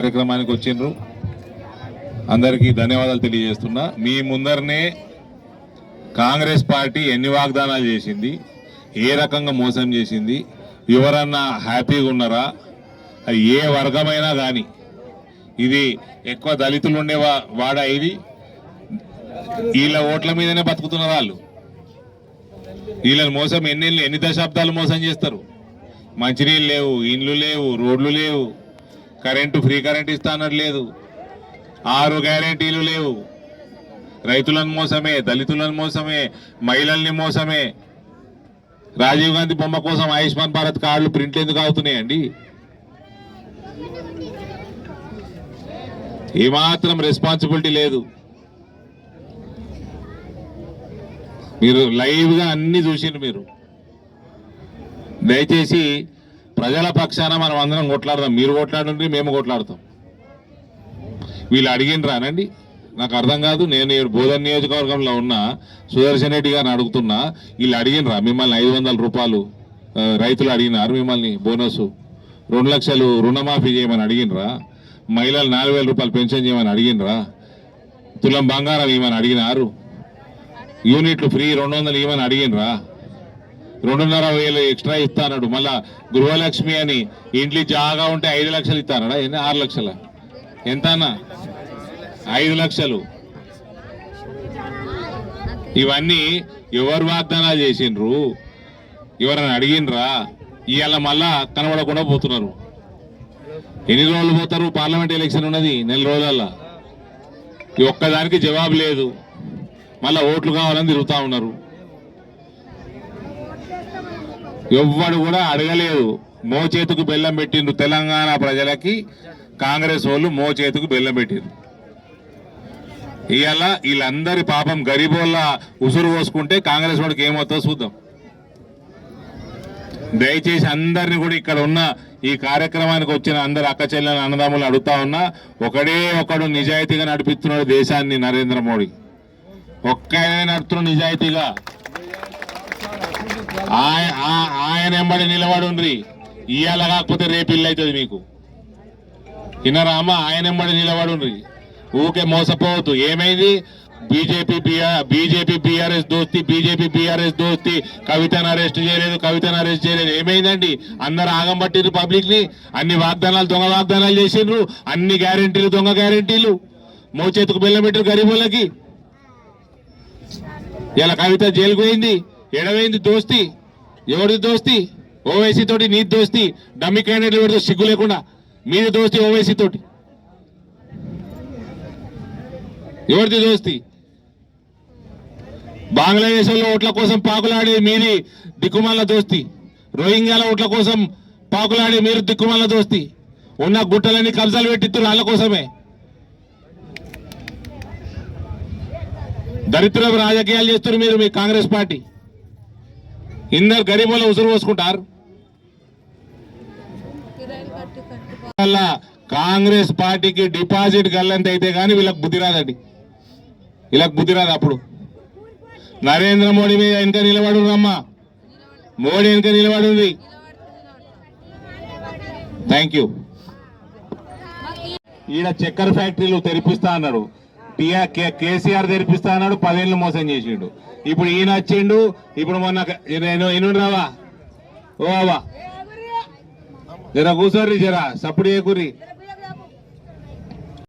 కార్యక్రమానికి వచ్చిండ్రు. అందరికీ ధన్యవాదాలు తెలియజేస్తున్నా. మీ ముందరనే కాంగ్రెస్ పార్టీ ఎన్ని వాగ్దానాలు చేసింది ఏ రకంగా మోసం చేసింది ఎవరన్నా హ్యాపీగా ఉన్నారా అది ఏ వర్గమైనా కానీ ఇది ఎక్కువ దళితులు ఉండే వా- వాడా ఇది. వీళ్ళ ఓట్ల మీదనే బతుకుతున్నారు వాళ్ళు. వీళ్ళని మోసం ఎన్ని ఎన్ని దశాబ్దాలు మోసం చేస్తారు? మంచినీళ్ళు లేవు ఇండ్లు లేవు రోడ్లు లేవు. కరెంటు ఫ్రీ కరెంట్ ఇస్తానని లేదు. ఆరు గ్యారెంటీలు లేవు. రైతులను మోసమే దళితులను మోసమే మహిళల్ని మోసమే. రాజీవ్ గాంధీ బొమ్మ కోసం ఆయుష్మాన్ భారత్ కార్డులు ప్రింట్ ఎందుకు అవుతున్నాయండి? ఏమాత్రం రెస్పాన్సిబిలిటీ లేదు. మీరు లైవ్గా అన్నీ అన్ని చూసిండ్రు మీరు. దయచేసి ప్రజల పక్షాన మనం అందరం కొట్లాడదాం. మీరు కొట్లాడండి మేము కొట్లాడతాం. వీళ్ళు అడిగినరా నాకు అర్థం కాదు. నేను బోధన్ నియోజకవర్గంలో ఉన్న సుదర్శన్ రెడ్డి గారిని అడుగుతున్నా. వీళ్ళు అడిగినరా మిమ్మల్ని ఐదు వందల రూపాయలు రైతులు అడిగినారు మిమ్మల్ని బోనస్. రెండు లక్షలు రుణమాఫీ చేయమని అడిగినరా మహిళలు నాలుగు వేల రూపాయలు పెన్షన్ చేయమని అడిగినరా తులం బంగారం ఇవ్వమని అడిగినారు. యూనిట్లు ఫ్రీ రెండు వందలు ఇవ్వమని అడిగినరా రెండున్నర వేలు ఎక్స్ట్రా ఇస్తా మళ్ళా గృహలక్ష్మి అని ఇంట్లో జాగా ఉంటే ఐదు లక్షలు ఇస్తానడా? ఎన్ని? ఆరు లక్షల? ఎంత ఐదు లక్షలు. ఇవన్నీ ఎవరు వాగ్దానాలు చేసిండ్రు? ఎవరైనా అడిగినరా ఇవాళ మళ్ళా కనబడకుండా పోతున్నారు. ఎన్ని రోజులు పోతారు? పార్లమెంట్ ఎలక్షన్ ఉన్నది నెల రోజులల్లా. ఈ ఒక్కదానికి జవాబు లేదు. మళ్ళా ఓట్లు కావాలని తిరుగుతా ఉన్నారు. ఎవ్వడు కూడా అడగలేదు. మో చేతుకు బెల్లం పెట్టిండ్రు తెలంగాణ ప్రజలకి కాంగ్రెస్ వాళ్ళు మో చేతుకు బెల్లం పెట్టిండ్రు. ఇవాళ వీళ్ళందరి పాపం గరీబోళ్ళ ఉసురు పోసుకుంటే కాంగ్రెస్ వాడికి ఏమవుతుందో చూద్దాం. దయచేసి అందరిని కూడా ఇక్కడ ఉన్న ఈ కార్యక్రమానికి వచ్చిన అందరు అక్క చెల్లెల అన్నదమ్ములు అడుగుతా ఉన్నా ఒకడే ఒకడు నిజాయితీగా నడిపిస్తున్నాడు దేశాన్ని నరేంద్ర మోడీ. ఒక్కనే నడుపుతున్నాడు నిజాయితీగా. ఆయన ఎంబడి నిలబడుండ్రి ఇవాళ కాకపోతే రేపు ఇల్లు అవుతుంది మీకు. వినరామా ఆయన ఎంబడి నిలబడుండ్రి ఊకే మోసపోవద్దు. ఏమైంది? బీజేపీ బీజేపీ బీఆర్ఎస్ దోస్తి బీజేపీ బీఆర్ఎస్ దోస్తి. కవితను అరెస్ట్ చేయలేదు కవితను అరెస్ట్ చేయలేదు. ఏమైందండి? అందరు ఆగం పట్టిర్రు పబ్లిక్ని అన్ని వాగ్దానాలు దొంగ వాగ్దానాలు చేసిండ్రు. అన్ని గ్యారెంటీలు దొంగ గ్యారెంటీలు. మోచేతుకు బెల్లం పెట్టారు గరీబులకి ఇలా కవిత జైలుకు పోయింది. ఎడవైంది దోస్తి? ఎవరిది దోస్తి? ఓవైసీ తోటి నీ దోస్తి. డమ్మి క్యాండిడేట్లు ఎవరితో సిగ్గు లేకుండా. మీది దోస్తి ఓవైసీ తోటి. ఎవరిది దోస్తి? బంగ్లాదేశ్లో ఓట్ల కోసం పాకులాడే మీది దిక్కుమాల దోస్తి. రోహింగ్యాల ఓట్ల కోసం పాకులాడే మీరు దిక్కుమాల దోస్తి. ఉన్న గుట్టలన్నీ కబ్జాలు పెట్టిత్తు వాళ్ళ కోసమే. దరిద్ర రాజకీయాలు చేస్తున్నారు మీరు మీ కాంగ్రెస్ పార్టీ. ఇందరు గరీబులు ఉసురు పోసుకుంటారు. కాంగ్రెస్ పార్టీకి డిపాజిట్ గల్లంత అయితే కానీ వీళ్ళకి బుద్ధి రాదండి. వీళ్ళకి బుద్ధి రాదు అప్పుడు. నరేంద్ర మోడీ మీద వెనక నిలబడు అమ్మా మోడీ వెనక నిలబడింది. థ్యాంక్ యూ ఈడ చక్కెర ఫ్యాక్టరీలు తెరిపిస్తా అన్నారు. కేసీఆర్ తెరిపిస్తా అన్నాడు పదేళ్ళు మోసం చేసిండు. ఇప్పుడు ఈయన వచ్చిండు ఇప్పుడు మొన్న క- నేను ఎన్నుండి రావా ఓ అవ్వా. జర కూర్చోర్రి జరా సప్పుడు చేయకుర్రి.